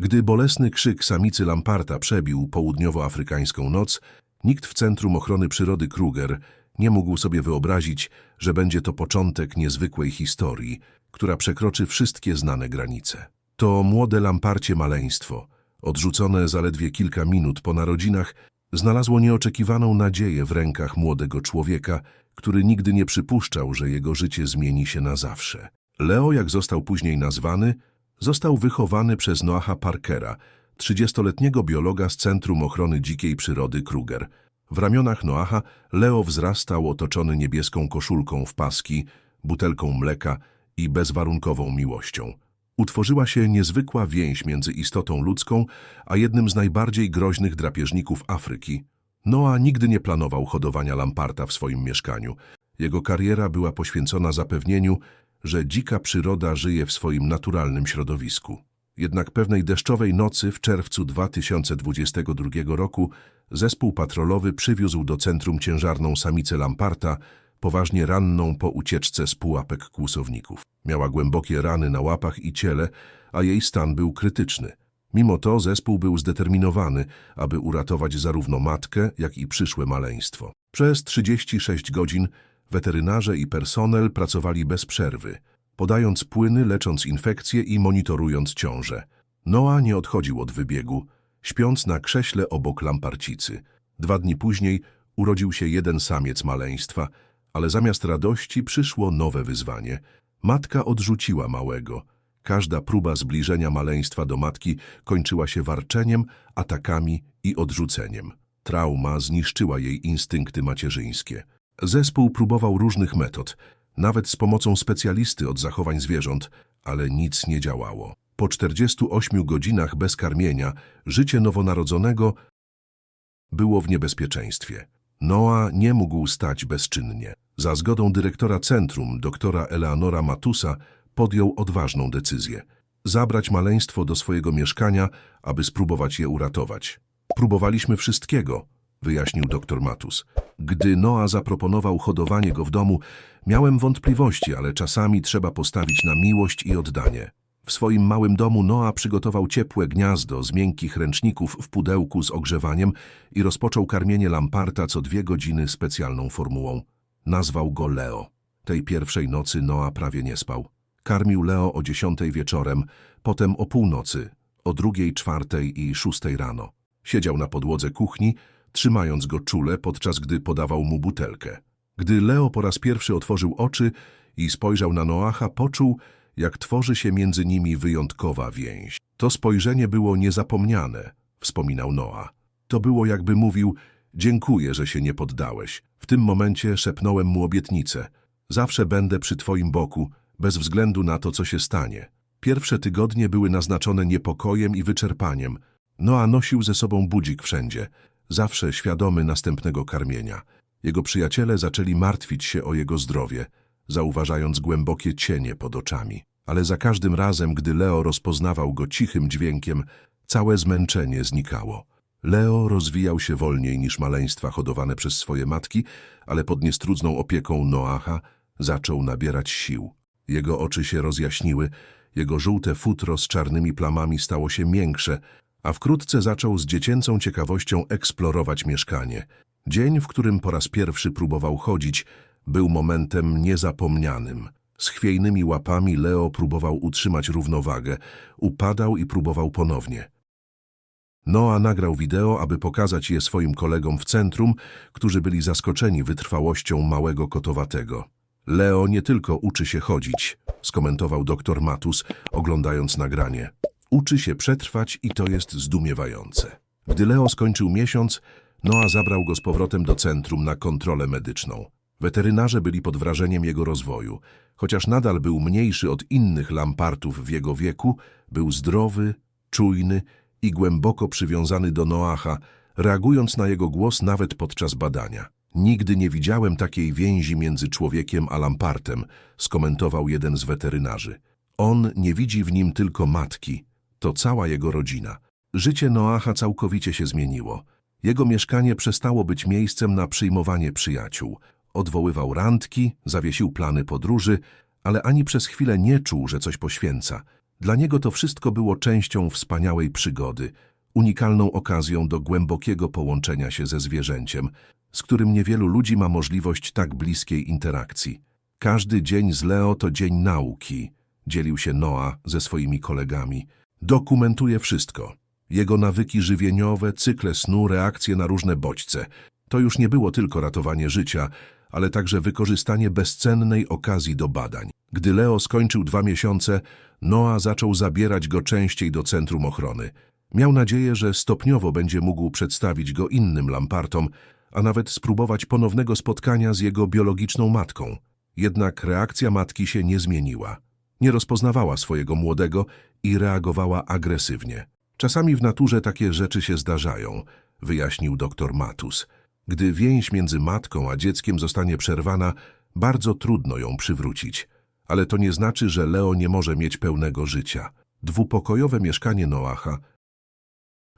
Gdy bolesny krzyk samicy Lamparta przebił południowoafrykańską noc, nikt w Centrum Ochrony Przyrody Kruger nie mógł sobie wyobrazić, że będzie to początek niezwykłej historii, która przekroczy wszystkie znane granice. To młode Lamparcie maleństwo, odrzucone zaledwie kilka minut po narodzinach, znalazło nieoczekiwaną nadzieję w rękach młodego człowieka, który nigdy nie przypuszczał, że jego życie zmieni się na zawsze. Leo, jak został później nazwany, został wychowany przez Noaha Parkera, 30-letniego biologa z Centrum Ochrony Dzikiej Przyrody Kruger. W ramionach Noaha Leo wzrastał otoczony niebieską koszulką w paski, butelką mleka i bezwarunkową miłością. Utworzyła się niezwykła więź między istotą ludzką a jednym z najbardziej groźnych drapieżników Afryki. Noah nigdy nie planował hodowania lamparta w swoim mieszkaniu. Jego kariera była poświęcona zapewnieniu, że dzika przyroda żyje w swoim naturalnym środowisku. Jednak pewnej deszczowej nocy w czerwcu 2022 roku zespół patrolowy przywiózł do centrum ciężarną samicę Lamparta, poważnie ranną po ucieczce z pułapek kłusowników. Miała głębokie rany na łapach i ciele, a jej stan był krytyczny. Mimo to zespół był zdeterminowany, aby uratować zarówno matkę, jak i przyszłe maleństwo. Przez 36 godzin weterynarze i personel pracowali bez przerwy, podając płyny, lecząc infekcje i monitorując ciążę. Noa nie odchodził od wybiegu, śpiąc na krześle obok lamparcicy. Dwa dni później urodził się jeden samiec maleństwa, ale zamiast radości przyszło nowe wyzwanie. Matka odrzuciła małego. Każda próba zbliżenia maleństwa do matki kończyła się warczeniem, atakami i odrzuceniem. Trauma zniszczyła jej instynkty macierzyńskie. Zespół próbował różnych metod, nawet z pomocą specjalisty od zachowań zwierząt, ale nic nie działało. Po 48 godzinach bez karmienia życie nowonarodzonego było w niebezpieczeństwie. Noa nie mógł stać bezczynnie. Za zgodą dyrektora centrum, doktora Eleanora Matusa, podjął odważną decyzję. Zabrać maleństwo do swojego mieszkania, aby spróbować je uratować. Próbowaliśmy wszystkiego, wyjaśnił doktor Matus. Gdy Noa zaproponował hodowanie go w domu, miałem wątpliwości, ale czasami trzeba postawić na miłość i oddanie. W swoim małym domu Noa przygotował ciepłe gniazdo z miękkich ręczników w pudełku z ogrzewaniem i rozpoczął karmienie lamparta co dwie godziny specjalną formułą. Nazwał go Leo. Tej pierwszej nocy Noa prawie nie spał. Karmił Leo o dziesiątej wieczorem, potem o północy, o drugiej, czwartej i szóstej rano. Siedział na podłodze kuchni, trzymając go czule, podczas gdy podawał mu butelkę. Gdy Leo po raz pierwszy otworzył oczy i spojrzał na Noacha, poczuł, jak tworzy się między nimi wyjątkowa więź. To spojrzenie było niezapomniane, wspominał Noa. To było jakby mówił, dziękuję, że się nie poddałeś. W tym momencie szepnąłem mu obietnicę. Zawsze będę przy twoim boku, bez względu na to, co się stanie. Pierwsze tygodnie były naznaczone niepokojem i wyczerpaniem. Noa nosił ze sobą budzik wszędzie, zawsze świadomy następnego karmienia. Jego przyjaciele zaczęli martwić się o jego zdrowie, zauważając głębokie cienie pod oczami. Ale za każdym razem, gdy Leo rozpoznawał go cichym dźwiękiem, całe zmęczenie znikało. Leo rozwijał się wolniej niż maleństwa hodowane przez swoje matki, ale pod niestrudzną opieką Noacha zaczął nabierać sił. Jego oczy się rozjaśniły, jego żółte futro z czarnymi plamami stało się miększe, a wkrótce zaczął z dziecięcą ciekawością eksplorować mieszkanie. Dzień, w którym po raz pierwszy próbował chodzić, był momentem niezapomnianym. Z chwiejnymi łapami Leo próbował utrzymać równowagę, upadał i próbował ponownie. Noa nagrał wideo, aby pokazać je swoim kolegom w centrum, którzy byli zaskoczeni wytrwałością małego kotowatego. Leo nie tylko uczy się chodzić, skomentował doktor Matus, oglądając nagranie. Uczy się przetrwać i to jest zdumiewające. Gdy Leo skończył miesiąc, Noa zabrał go z powrotem do centrum na kontrolę medyczną. Weterynarze byli pod wrażeniem jego rozwoju. Chociaż nadal był mniejszy od innych lampartów w jego wieku, był zdrowy, czujny i głęboko przywiązany do Noacha, reagując na jego głos nawet podczas badania. Nigdy nie widziałem takiej więzi między człowiekiem a lampartem, skomentował jeden z weterynarzy. On nie widzi w nim tylko matki, to cała jego rodzina. Życie Noacha całkowicie się zmieniło. Jego mieszkanie przestało być miejscem na przyjmowanie przyjaciół. Odwoływał randki, zawiesił plany podróży, ale ani przez chwilę nie czuł, że coś poświęca. Dla niego to wszystko było częścią wspaniałej przygody, unikalną okazją do głębokiego połączenia się ze zwierzęciem, z którym niewielu ludzi ma możliwość tak bliskiej interakcji. Każdy dzień z Leo to dzień nauki, dzielił się Noah ze swoimi kolegami. Dokumentuje wszystko. Jego nawyki żywieniowe, cykle snu, reakcje na różne bodźce. To już nie było tylko ratowanie życia, ale także wykorzystanie bezcennej okazji do badań. Gdy Leo skończył dwa miesiące, Noah zaczął zabierać go częściej do centrum ochrony. Miał nadzieję, że stopniowo będzie mógł przedstawić go innym lampartom, a nawet spróbować ponownego spotkania z jego biologiczną matką. Jednak reakcja matki się nie zmieniła. Nie rozpoznawała swojego młodego i reagowała agresywnie. Czasami w naturze takie rzeczy się zdarzają, wyjaśnił dr Matus. Gdy więź między matką a dzieckiem zostanie przerwana, bardzo trudno ją przywrócić. Ale to nie znaczy, że Leo nie może mieć pełnego życia. Dwupokojowe mieszkanie Noacha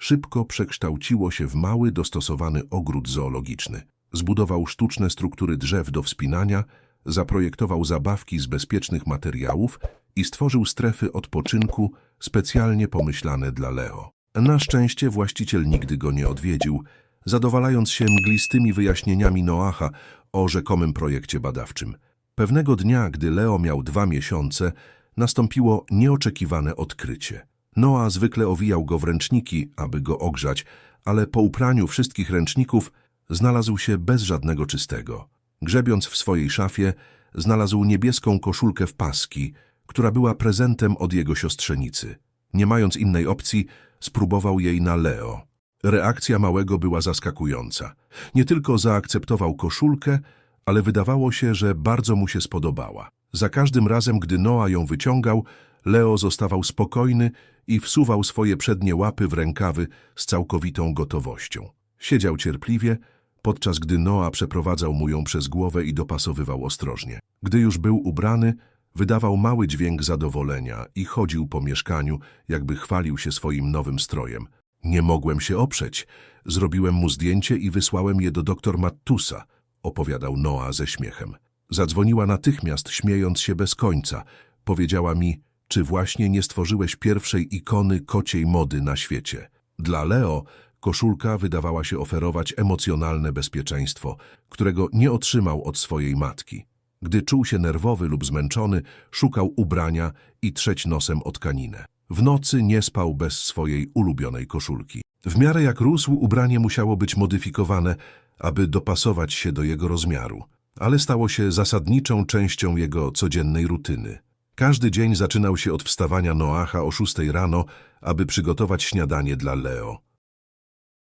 szybko przekształciło się w mały, dostosowany ogród zoologiczny. Zbudował sztuczne struktury drzew do wspinania, zaprojektował zabawki z bezpiecznych materiałów i stworzył strefy odpoczynku specjalnie pomyślane dla Leo. Na szczęście właściciel nigdy go nie odwiedził, zadowalając się mglistymi wyjaśnieniami Noacha o rzekomym projekcie badawczym. Pewnego dnia, gdy Leo miał dwa miesiące, nastąpiło nieoczekiwane odkrycie. Noa zwykle owijał go w ręczniki, aby go ogrzać, ale po upraniu wszystkich ręczników znalazł się bez żadnego czystego. Grzebiąc w swojej szafie, znalazł niebieską koszulkę w paski, która była prezentem od jego siostrzenicy. Nie mając innej opcji, spróbował jej na Leo. Reakcja małego była zaskakująca. Nie tylko zaakceptował koszulkę, ale wydawało się, że bardzo mu się spodobała. Za każdym razem, gdy Noa ją wyciągał, Leo zostawał spokojny i wsuwał swoje przednie łapy w rękawy z całkowitą gotowością. Siedział cierpliwie, podczas gdy Noa przeprowadzał mu ją przez głowę i dopasowywał ostrożnie. Gdy już był ubrany, wydawał mały dźwięk zadowolenia i chodził po mieszkaniu, jakby chwalił się swoim nowym strojem. Nie mogłem się oprzeć. Zrobiłem mu zdjęcie i wysłałem je do doktor Mattusa, opowiadał Noa ze śmiechem. Zadzwoniła natychmiast, śmiejąc się bez końca. Powiedziała mi, czy właśnie nie stworzyłeś pierwszej ikony kociej mody na świecie. Dla Leo koszulka wydawała się oferować emocjonalne bezpieczeństwo, którego nie otrzymał od swojej matki. Gdy czuł się nerwowy lub zmęczony, szukał ubrania i trzeć nosem o tkaninę. W nocy nie spał bez swojej ulubionej koszulki. W miarę jak rósł, ubranie musiało być modyfikowane, aby dopasować się do jego rozmiaru, ale stało się zasadniczą częścią jego codziennej rutyny. Każdy dzień zaczynał się od wstawania Noacha o szóstej rano, aby przygotować śniadanie dla Leo.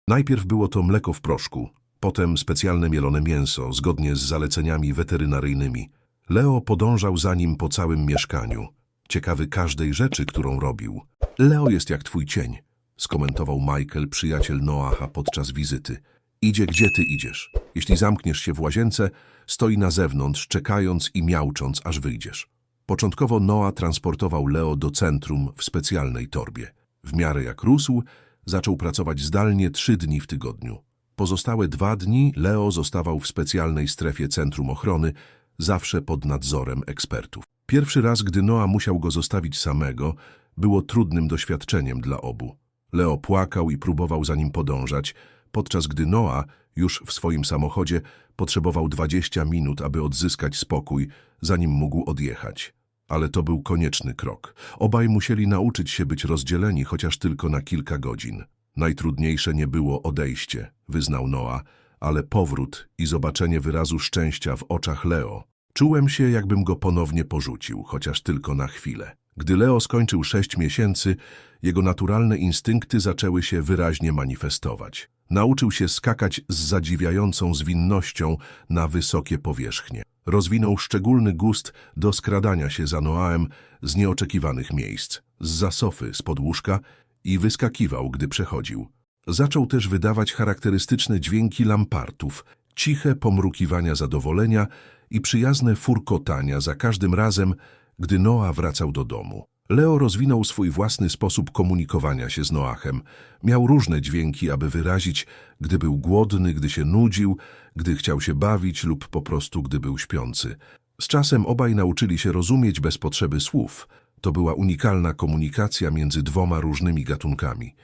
Najpierw było to mleko w proszku, potem specjalne mielone mięso, zgodnie z zaleceniami weterynaryjnymi. Leo podążał za nim po całym mieszkaniu, ciekawy każdej rzeczy, którą robił. Leo jest jak twój cień, skomentował Michael, przyjaciel Noacha podczas wizyty. Idzie gdzie ty idziesz. Jeśli zamkniesz się w łazience, stoi na zewnątrz, czekając i miaucząc, aż wyjdziesz. Początkowo Noah transportował Leo do centrum w specjalnej torbie. W miarę jak rósł, zaczął pracować zdalnie trzy dni w tygodniu. Pozostałe dwa dni Leo zostawał w specjalnej strefie centrum ochrony, zawsze pod nadzorem ekspertów. Pierwszy raz, gdy Noah musiał go zostawić samego, było trudnym doświadczeniem dla obu. Leo płakał i próbował za nim podążać, podczas gdy Noah już w swoim samochodzie potrzebował 20 minut, aby odzyskać spokój, zanim mógł odjechać. Ale to był konieczny krok. Obaj musieli nauczyć się być rozdzieleni, chociaż tylko na kilka godzin. Najtrudniejsze nie było odejście, wyznał Noah, ale powrót i zobaczenie wyrazu szczęścia w oczach Leo. Czułem się, jakbym go ponownie porzucił, chociaż tylko na chwilę. Gdy Leo skończył sześć miesięcy, jego naturalne instynkty zaczęły się wyraźnie manifestować. Nauczył się skakać z zadziwiającą zwinnością na wysokie powierzchnie. Rozwinął szczególny gust do skradania się za Noaem z nieoczekiwanych miejsc, z zasofy, z podłóżka i wyskakiwał, gdy przechodził. Zaczął też wydawać charakterystyczne dźwięki lampartów, ciche pomrukiwania zadowolenia i przyjazne furkotania za każdym razem, gdy Noa wracał do domu. Leo rozwinął swój własny sposób komunikowania się z Noachem. Miał różne dźwięki, aby wyrazić, gdy był głodny, gdy się nudził, gdy chciał się bawić lub po prostu gdy był śpiący. Z czasem obaj nauczyli się rozumieć bez potrzeby słów. To była unikalna komunikacja między dwoma różnymi gatunkami.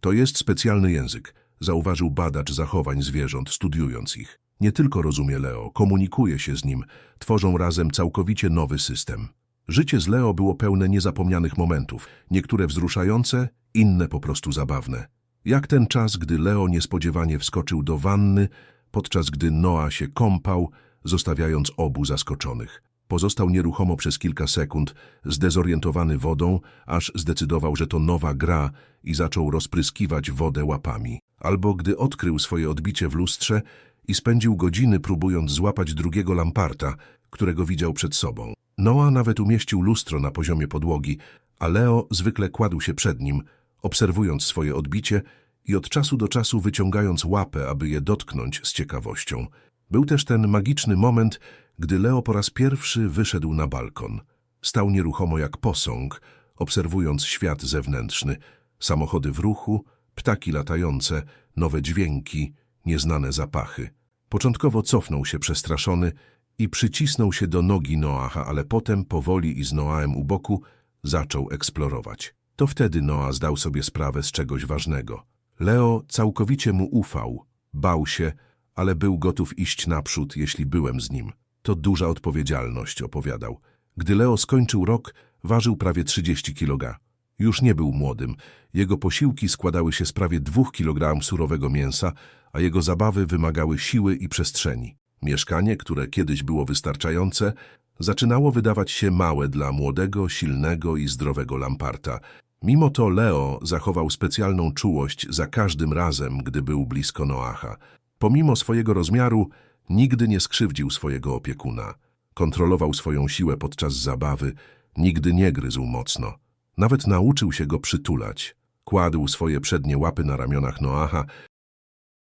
To jest specjalny język, zauważył badacz zachowań zwierząt, studiując ich. Nie tylko rozumie Leo, komunikuje się z nim, tworzą razem całkowicie nowy system. Życie z Leo było pełne niezapomnianych momentów, niektóre wzruszające, inne po prostu zabawne. Jak ten czas, gdy Leo niespodziewanie wskoczył do wanny, podczas gdy Noa się kąpał, zostawiając obu zaskoczonych. Pozostał nieruchomo przez kilka sekund, zdezorientowany wodą, aż zdecydował, że to nowa gra i zaczął rozpryskiwać wodę łapami. Albo gdy odkrył swoje odbicie w lustrze i spędził godziny próbując złapać drugiego lamparta, którego widział przed sobą. Noa nawet umieścił lustro na poziomie podłogi, a Leo zwykle kładł się przed nim, obserwując swoje odbicie i od czasu do czasu wyciągając łapę, aby je dotknąć z ciekawością. Był też ten magiczny moment, gdy Leo po raz pierwszy wyszedł na balkon. Stał nieruchomo jak posąg, obserwując świat zewnętrzny, samochody w ruchu, ptaki latające, nowe dźwięki, nieznane zapachy. Początkowo cofnął się przestraszony i przycisnął się do nogi Noaha, ale potem powoli i z Noahem u boku zaczął eksplorować. To wtedy Noa zdał sobie sprawę z czegoś ważnego. Leo całkowicie mu ufał, bał się, ale był gotów iść naprzód, jeśli byłem z nim. To duża odpowiedzialność, opowiadał. Gdy Leo skończył rok, ważył prawie 30 kg. Już nie był młodym. Jego posiłki składały się z prawie 2 kg surowego mięsa, a jego zabawy wymagały siły i przestrzeni. Mieszkanie, które kiedyś było wystarczające, zaczynało wydawać się małe dla młodego, silnego i zdrowego Lamparta. Mimo to Leo zachował specjalną czułość za każdym razem, gdy był blisko Noacha. Pomimo swojego rozmiaru, nigdy nie skrzywdził swojego opiekuna. Kontrolował swoją siłę podczas zabawy, nigdy nie gryzł mocno. Nawet nauczył się go przytulać. Kładł swoje przednie łapy na ramionach Noacha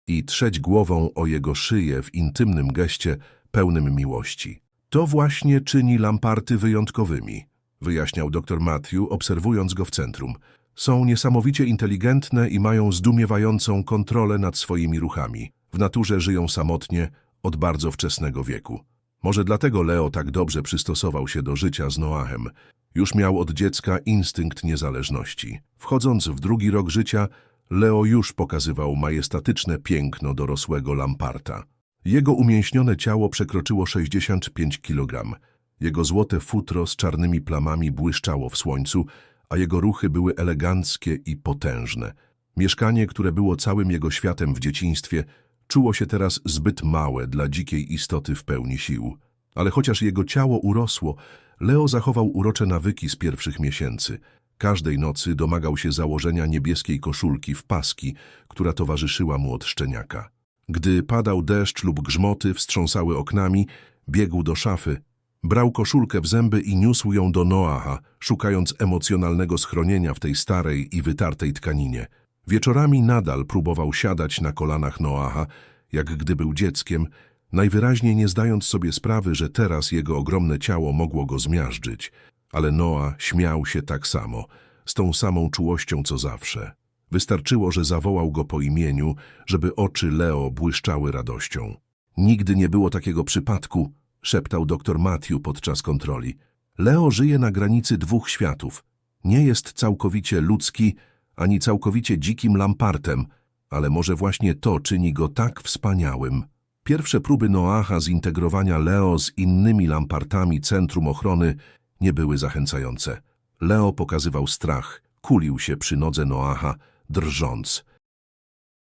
i trzeć głową o jego szyję w intymnym geście pełnym miłości. To właśnie czyni lamparty wyjątkowymi, wyjaśniał dr Matthew, obserwując go w centrum. Są niesamowicie inteligentne i mają zdumiewającą kontrolę nad swoimi ruchami. W naturze żyją samotnie od bardzo wczesnego wieku. Może dlatego Leo tak dobrze przystosował się do życia z Noahem. Już miał od dziecka instynkt niezależności. Wchodząc w drugi rok życia, Leo już pokazywał majestatyczne piękno dorosłego Lamparta. Jego umięśnione ciało przekroczyło 65 kg. Jego złote futro z czarnymi plamami błyszczało w słońcu, a jego ruchy były eleganckie i potężne. Mieszkanie, które było całym jego światem w dzieciństwie, czuło się teraz zbyt małe dla dzikiej istoty w pełni sił. Ale chociaż jego ciało urosło, Leo zachował urocze nawyki z pierwszych miesięcy. Każdej nocy domagał się założenia niebieskiej koszulki w paski, która towarzyszyła mu od szczeniaka. Gdy padał deszcz lub grzmoty wstrząsały oknami, biegł do szafy, brał koszulkę w zęby i niósł ją do Noaha, szukając emocjonalnego schronienia w tej starej i wytartej tkaninie. Wieczorami nadal próbował siadać na kolanach Noaha, jak gdy był dzieckiem, najwyraźniej nie zdając sobie sprawy, że teraz jego ogromne ciało mogło go zmiażdżyć. Ale Noa śmiał się tak samo, z tą samą czułością co zawsze. Wystarczyło, że zawołał go po imieniu, żeby oczy Leo błyszczały radością. Nigdy nie było takiego przypadku, szeptał doktor Matthew podczas kontroli. Leo żyje na granicy dwóch światów. Nie jest całkowicie ludzki, ani całkowicie dzikim lampartem, ale może właśnie to czyni go tak wspaniałym. Pierwsze próby Noacha zintegrowania Leo z innymi lampartami Centrum Ochrony nie były zachęcające. Leo pokazywał strach, kulił się przy nodze Noacha, drżąc.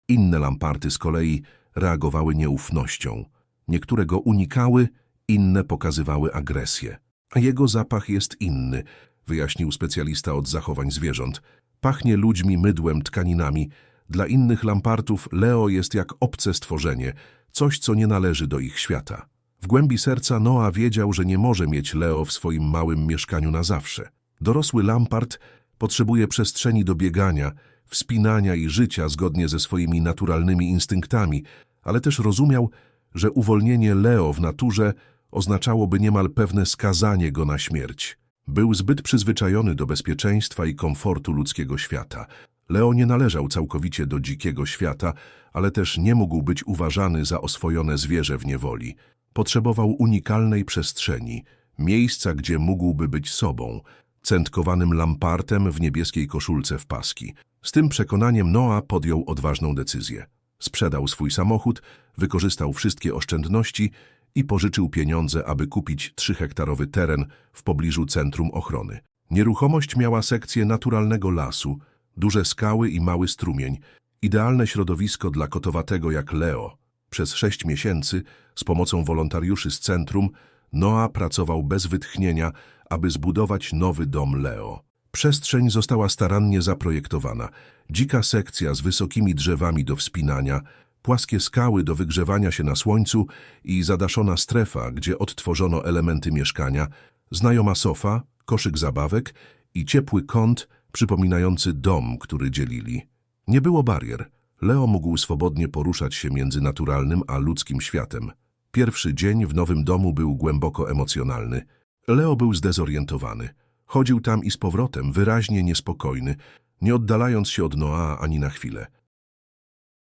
Inne lamparty z kolei reagowały nieufnością. Niektóre go unikały, inne pokazywały agresję. A jego zapach jest inny, wyjaśnił specjalista od zachowań zwierząt. Pachnie ludźmi, mydłem, tkaninami. Dla innych lampartów Leo jest jak obce stworzenie, coś, co nie należy do ich świata. W głębi serca Noa wiedział, że nie może mieć Leo w swoim małym mieszkaniu na zawsze. Dorosły lampart potrzebuje przestrzeni do biegania, wspinania i życia zgodnie ze swoimi naturalnymi instynktami, ale też rozumiał, że uwolnienie Leo w naturze oznaczałoby niemal pewne skazanie go na śmierć. Był zbyt przyzwyczajony do bezpieczeństwa i komfortu ludzkiego świata. Leo nie należał całkowicie do dzikiego świata, ale też nie mógł być uważany za oswojone zwierzę w niewoli. Potrzebował unikalnej przestrzeni, miejsca, gdzie mógłby być sobą, centkowanym lampartem w niebieskiej koszulce w paski. Z tym przekonaniem Noa podjął odważną decyzję. Sprzedał swój samochód, wykorzystał wszystkie oszczędności i pożyczył pieniądze, aby kupić trzyhektarowy teren w pobliżu centrum ochrony. Nieruchomość miała sekcję naturalnego lasu, duże skały i mały strumień, idealne środowisko dla kotowatego jak Leo. Przez sześć miesięcy, z pomocą wolontariuszy z centrum, Noa pracował bez wytchnienia, aby zbudować nowy dom Leo. Przestrzeń została starannie zaprojektowana. Dzika sekcja z wysokimi drzewami do wspinania, płaskie skały do wygrzewania się na słońcu i zadaszona strefa, gdzie odtworzono elementy mieszkania, znajoma sofa, koszyk zabawek i ciepły kąt przypominający dom, który dzielili. Nie było barier. Leo mógł swobodnie poruszać się między naturalnym a ludzkim światem. Pierwszy dzień w nowym domu był głęboko emocjonalny. Leo był zdezorientowany. Chodził tam i z powrotem, wyraźnie niespokojny, nie oddalając się od Noa ani na chwilę.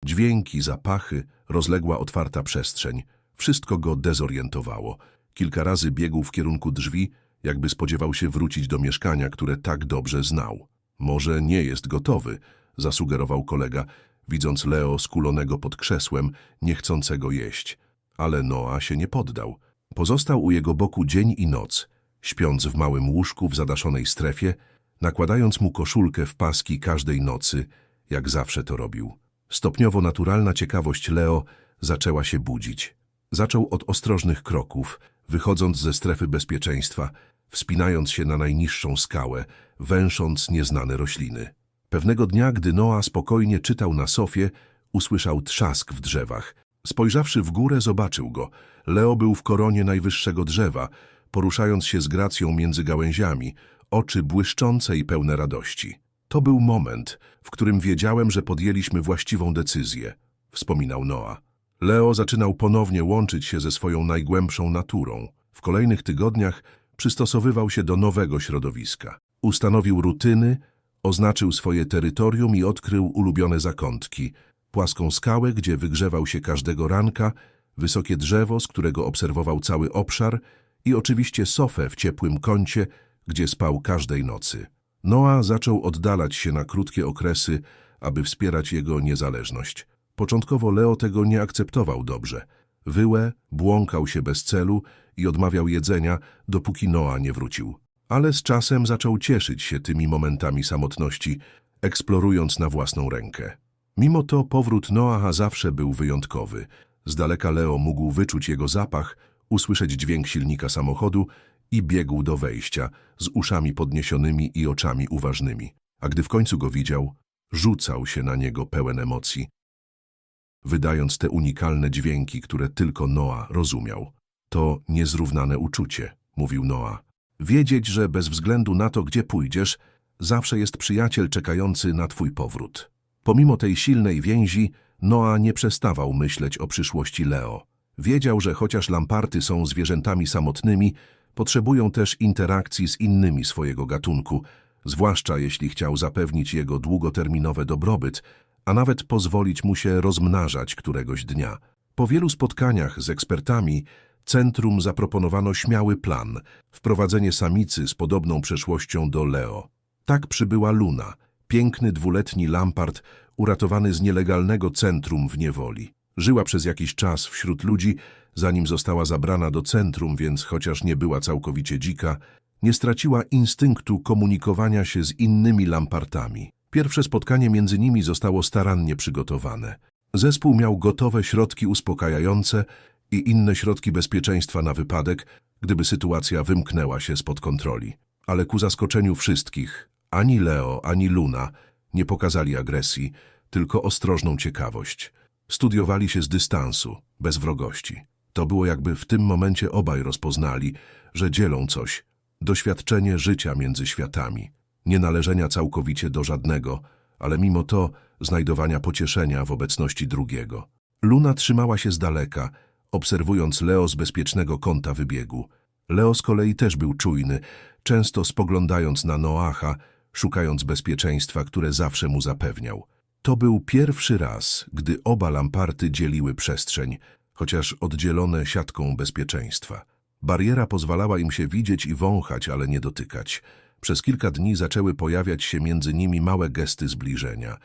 Dźwięki, zapachy, rozległa otwarta przestrzeń. Wszystko go dezorientowało. Kilka razy biegł w kierunku drzwi, jakby spodziewał się wrócić do mieszkania, które tak dobrze znał. Może nie jest gotowy, zasugerował kolega, widząc Leo skulonego pod krzesłem, niechcącego jeść. Ale Noa się nie poddał. Pozostał u jego boku dzień i noc, śpiąc w małym łóżku w zadaszonej strefie, nakładając mu koszulkę w paski każdej nocy, jak zawsze to robił. Stopniowo naturalna ciekawość Leo zaczęła się budzić. Zaczął od ostrożnych kroków, wychodząc ze strefy bezpieczeństwa, wspinając się na najniższą skałę, węsząc nieznane rośliny. Pewnego dnia, gdy Noa spokojnie czytał na sofie, usłyszał trzask w drzewach. Spojrzawszy w górę, zobaczył go. Leo był w koronie najwyższego drzewa, poruszając się z gracją między gałęziami, oczy błyszczące i pełne radości. To był moment, w którym wiedziałem, że podjęliśmy właściwą decyzję, wspominał Noa. Leo zaczynał ponownie łączyć się ze swoją najgłębszą naturą. W kolejnych tygodniach przystosowywał się do nowego środowiska. Ustanowił rutyny, oznaczył swoje terytorium i odkrył ulubione zakątki. Płaską skałę, gdzie wygrzewał się każdego ranka, wysokie drzewo, z którego obserwował cały obszar i oczywiście sofę w ciepłym kącie, gdzie spał każdej nocy. Noa zaczął oddalać się na krótkie okresy, aby wspierać jego niezależność. Początkowo Leo tego nie akceptował dobrze. Wyłę, błąkał się bez celu i odmawiał jedzenia, dopóki Noa nie wrócił. Ale z czasem zaczął cieszyć się tymi momentami samotności, eksplorując na własną rękę. Mimo to powrót Noaha zawsze był wyjątkowy. Z daleka Leo mógł wyczuć jego zapach, usłyszeć dźwięk silnika samochodu i biegł do wejścia, z uszami podniesionymi i oczami uważnymi. A gdy w końcu go widział, rzucał się na niego pełen emocji, wydając te unikalne dźwięki, które tylko Noa rozumiał. To niezrównane uczucie, mówił Noa. Wiedzieć, że bez względu na to, gdzie pójdziesz, zawsze jest przyjaciel czekający na twój powrót. Pomimo tej silnej więzi, Noa nie przestawał myśleć o przyszłości Leo. Wiedział, że chociaż lamparty są zwierzętami samotnymi, potrzebują też interakcji z innymi swojego gatunku, zwłaszcza jeśli chciał zapewnić jego długoterminowy dobrobyt, a nawet pozwolić mu się rozmnażać któregoś dnia. Po wielu spotkaniach z ekspertami centrum zaproponowano śmiały plan wprowadzenie samicy z podobną przeszłością do Leo. Tak przybyła Luna, piękny dwuletni lampart uratowany z nielegalnego centrum w niewoli. Żyła przez jakiś czas wśród ludzi, zanim została zabrana do centrum, więc chociaż nie była całkowicie dzika, nie straciła instynktu komunikowania się z innymi lampartami. Pierwsze spotkanie między nimi zostało starannie przygotowane. Zespół miał gotowe środki uspokajające i inne środki bezpieczeństwa na wypadek, gdyby sytuacja wymknęła się spod kontroli. Ale ku zaskoczeniu wszystkich, ani Leo, ani Luna nie pokazali agresji, tylko ostrożną ciekawość. Studiowali się z dystansu, bez wrogości. To było jakby w tym momencie obaj rozpoznali, że dzielą coś, doświadczenie życia między światami, nie należenia całkowicie do żadnego, ale mimo to znajdowania pocieszenia w obecności drugiego. Luna trzymała się z daleka, obserwując Leo z bezpiecznego kąta wybiegu. Leo z kolei też był czujny, często spoglądając na Noacha, szukając bezpieczeństwa, które zawsze mu zapewniał. To był pierwszy raz, gdy oba lamparty dzieliły przestrzeń, chociaż oddzielone siatką bezpieczeństwa. Bariera pozwalała im się widzieć i wąchać, ale nie dotykać. Przez kilka dni zaczęły pojawiać się między nimi małe gesty zbliżenia.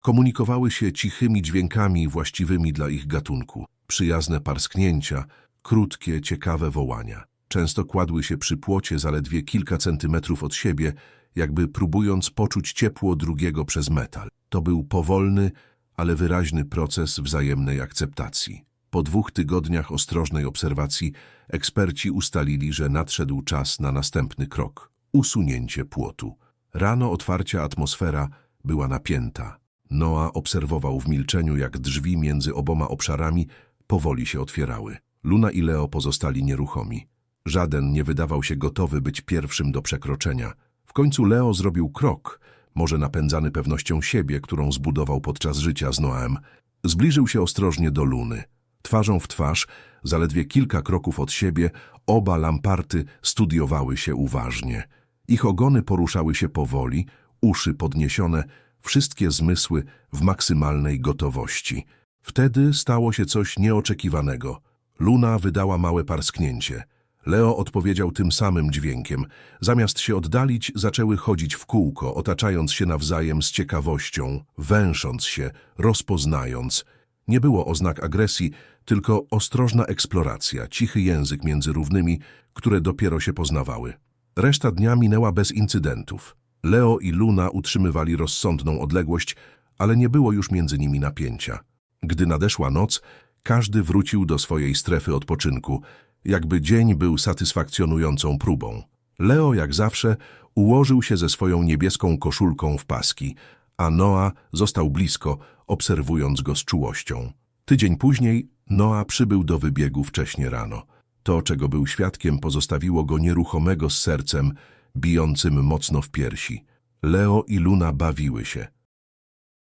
Komunikowały się cichymi dźwiękami właściwymi dla ich gatunku. Przyjazne parsknięcia, krótkie, ciekawe wołania. Często kładły się przy płocie zaledwie kilka centymetrów od siebie, jakby próbując poczuć ciepło drugiego przez metal. To był powolny, ale wyraźny proces wzajemnej akceptacji. Po dwóch tygodniach ostrożnej obserwacji eksperci ustalili, że nadszedł czas na następny krok – usunięcie płotu. Rano otwarcia atmosfera była napięta. Noa obserwował w milczeniu, jak drzwi między oboma obszarami powoli się otwierały. Luna i Leo pozostali nieruchomi. Żaden nie wydawał się gotowy być pierwszym do przekroczenia. W końcu Leo zrobił krok, może napędzany pewnością siebie, którą zbudował podczas życia z Noem. Zbliżył się ostrożnie do Luny. Twarzą w twarz, zaledwie kilka kroków od siebie, oba lamparty studiowały się uważnie. Ich ogony poruszały się powoli, uszy podniesione, wszystkie zmysły w maksymalnej gotowości. Wtedy stało się coś nieoczekiwanego. Luna wydała małe parsknięcie. Leo odpowiedział tym samym dźwiękiem. Zamiast się oddalić, zaczęły chodzić w kółko, otaczając się nawzajem z ciekawością, węsząc się, rozpoznając. Nie było oznak agresji, tylko ostrożna eksploracja, cichy język między równymi, które dopiero się poznawały. Reszta dnia minęła bez incydentów. Leo i Luna utrzymywali rozsądną odległość, ale nie było już między nimi napięcia. Gdy nadeszła noc, każdy wrócił do swojej strefy odpoczynku, jakby dzień był satysfakcjonującą próbą. Leo, jak zawsze, ułożył się ze swoją niebieską koszulką w paski, a Noa został blisko, obserwując go z czułością. Tydzień później Noa przybył do wybiegu wcześnie rano. To, czego był świadkiem, pozostawiło go nieruchomego z sercem, bijącym mocno w piersi. Leo i Luna bawiły się.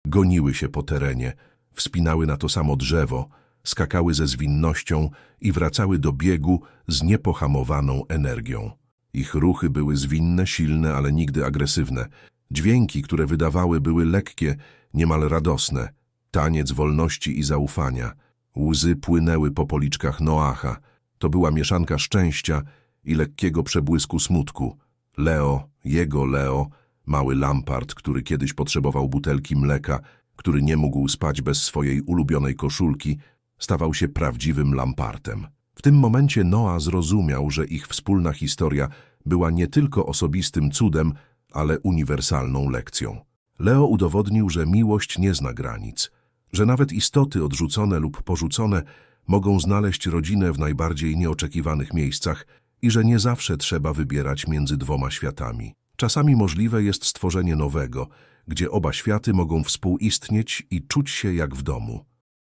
Goniły się po terenie, wspinały na to samo drzewo, skakały ze zwinnością i wracały do biegu z niepohamowaną energią. Ich ruchy były zwinne, silne, ale nigdy agresywne. Dźwięki, które wydawały, były lekkie, niemal radosne. Taniec wolności i zaufania. Łzy płynęły po policzkach Noacha. To była mieszanka szczęścia i lekkiego przebłysku smutku. Leo, jego Leo, mały Lampart, który kiedyś potrzebował butelki mleka, który nie mógł spać bez swojej ulubionej koszulki, stawał się prawdziwym Lampartem. W tym momencie Noa zrozumiał, że ich wspólna historia była nie tylko osobistym cudem, ale uniwersalną lekcją. Leo udowodnił, że miłość nie zna granic, że nawet istoty odrzucone lub porzucone mogą znaleźć rodzinę w najbardziej nieoczekiwanych miejscach i że nie zawsze trzeba wybierać między dwoma światami. Czasami możliwe jest stworzenie nowego, gdzie oba światy mogą współistnieć i czuć się jak w domu.